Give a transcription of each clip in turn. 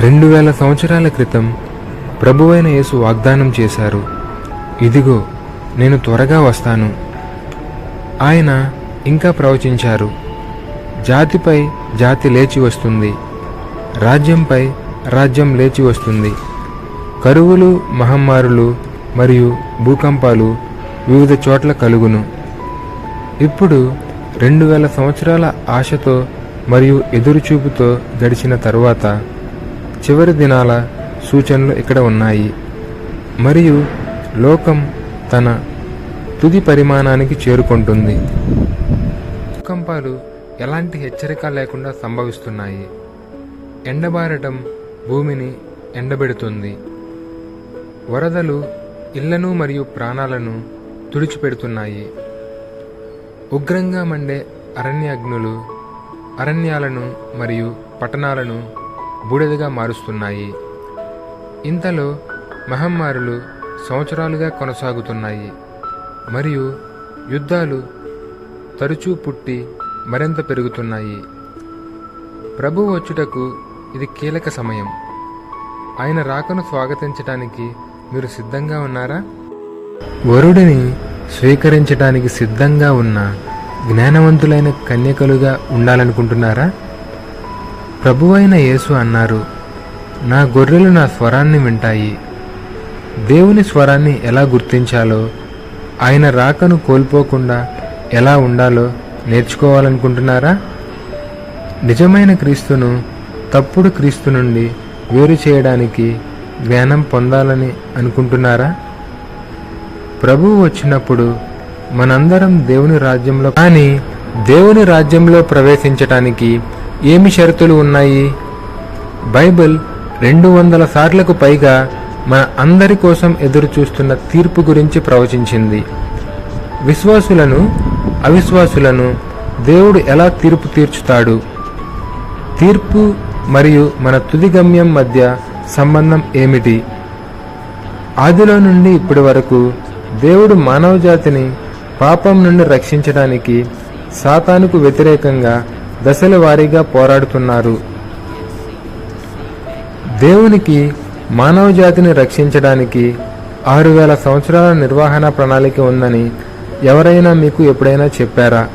రెండు వేల సంవత్సరాల క్రితం ప్రభువైన యేసు వాగ్దానం చేశారు. ఇదిగో నేను త్వరగా వస్తాను. ఆయన ఇంకా ప్రవచించారు. జాతిపై జాతి లేచి వస్తుంది. రాజ్యంపై రాజ్యం లేచి వస్తుంది. కరువులు మహమ్మారులు మరియు భూకంపాలు వివిధ చోట్ల కలుగును. ఇప్పుడు రెండు వేల సంవత్సరాల ఆశతో మరియు ఎదురుచూపుతో గడిచిన తరువాత చివరి దినాల సూచనలు ఇక్కడ ఉన్నాయి. మరియు లోకం తన తుది పరిమాణానికి చేరుకుంటుంది. భూకంపాలు ఎలాంటి హెచ్చరిక లేకుండా సంభవిస్తున్నాయి. ఎండబారటం భూమిని ఎండబెడుతుంది. వరదలు ఇళ్ళను మరియు ప్రాణాలను తుడిచిపెడుతున్నాయి. ఉగ్రంగా మండే అరణ్యాగ్నులు అరణ్యాలను మరియు పట్టణాలను బూడిదగా మారుస్తున్నాయి. ఇంతలో మహమ్మారులు సంవత్సరాలుగా కొనసాగుతున్నాయి. మరియు యుద్ధాలు తరచూ పుట్టి మరింత పెరుగుతున్నాయి. ప్రభు వచ్చుటకు ఇది కీలక సమయం. ఆయన రాకను స్వాగతించటానికి మీరు సిద్ధంగా ఉన్నారా? వరుడిని స్వీకరించటానికి సిద్ధంగా ఉన్న జ్ఞానవంతులైన కన్యకలుగా ఉండాలనుకుంటున్నారా? ప్రభువైన యేసు అన్నారు నా గొర్రెలు నా స్వరాన్ని వింటాయి. దేవుని స్వరాన్ని ఎలా గుర్తించాలో ఆయన రాకను కోల్పోకుండా ఎలా ఉండాలో నేర్చుకోవాలనుకుంటున్నారా? నిజమైన క్రీస్తును తప్పుడు క్రీస్తు నుండి వేరు చేయడానికి జ్ఞానం పొందాలని అనుకుంటున్నారా? ప్రభువు వచ్చినప్పుడు మనందరం దేవుని రాజ్యంలో కానీ దేవుని రాజ్యంలో ప్రవేశించటానికి ఏమి షరతులు ఉన్నాయి? బైబిల్ రెండు వందల సార్లకు పైగా మన అందరి కోసం ఎదురు చూస్తున్న తీర్పు గురించి ప్రవచించింది. విశ్వాసులను అవిశ్వాసులను దేవుడు ఎలా తీర్పు తీర్చుతాడు? తీర్పు మరియు మన తుది గమ్యం మధ్య సంబంధం ఏమిటి? ఆదిలో నుండి ఇప్పటి వరకు దేవుడు మానవజాతిని పాపం నుండి రక్షించడానికి సాతానుకు వ్యతిరేకంగా దశల వారీగా పోరాడుతున్నారు. దేవునికి మానవ జాతిని రక్షించడానికి ఆరు వేల సంవత్సరాల నిర్వహణ ప్రణాళిక ఉందని ఎవరైనా మీకు ఎప్పుడైనా చెప్పారా?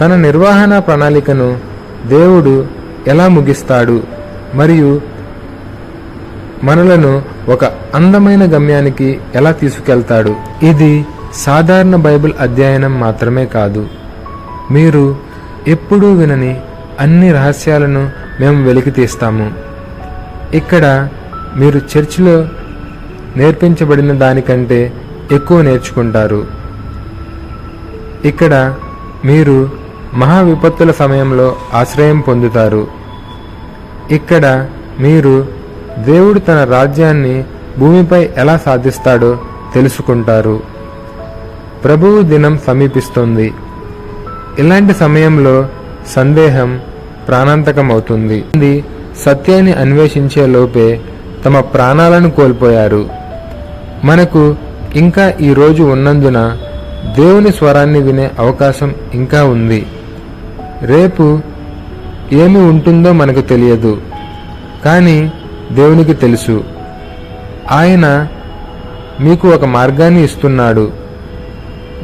తన నిర్వహణ ప్రణాళికను దేవుడు ఎలా ముగిస్తాడు? మరియు మనలను ఒక అందమైన గమ్యానికి ఎలా తీసుకెళ్తాడు? ఇది సాధారణ బైబిల్ అధ్యయనం మాత్రమే కాదు. మీరు ఎప్పుడూ వినని అన్ని రహస్యాలను మేము వెలికి తీస్తాము. ఇక్కడ మీరు చర్చిలో నేర్పించబడిన దానికంటే ఎక్కువ నేర్చుకుంటారు. ఇక్కడ మీరు మహా విపత్తుల సమయంలో ఆశ్రయం పొందుతారు. ఇక్కడ మీరు దేవుడు తన రాజ్యాన్ని భూమిపై ఎలా సాధిస్తాడో తెలుసుకుంటారు. ప్రభువు దినం సమీపిస్తుంది. ఇలాంటి సమయంలో సందేహం ప్రాణాంతకమవుతుంది. ఇది సత్యాన్ని అన్వేషించే లోపే తమ ప్రాణాలను కోల్పోయారు. మనకు ఇంకా ఈరోజు ఉన్నందున దేవుని స్వరాన్ని వినే అవకాశం ఇంకా ఉంది. రేపు ఏమి ఉంటుందో మనకు తెలియదు కానీ దేవునికి తెలుసు. ఆయన మీకు ఒక మార్గాన్ని ఇస్తున్నాడు.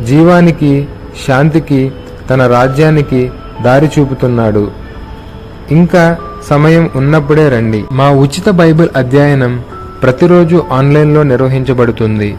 జీవానికి శాంతికి తన రాజ్యానికి దారి చూపుతున్నాడు. ఇంకా సమయం ఉన్నప్పుడే రండి. మా ఉచిత బైబిల్ అధ్యయనం ప్రతిరోజు ఆన్లైన్లో నిర్వహించబడుతుంది.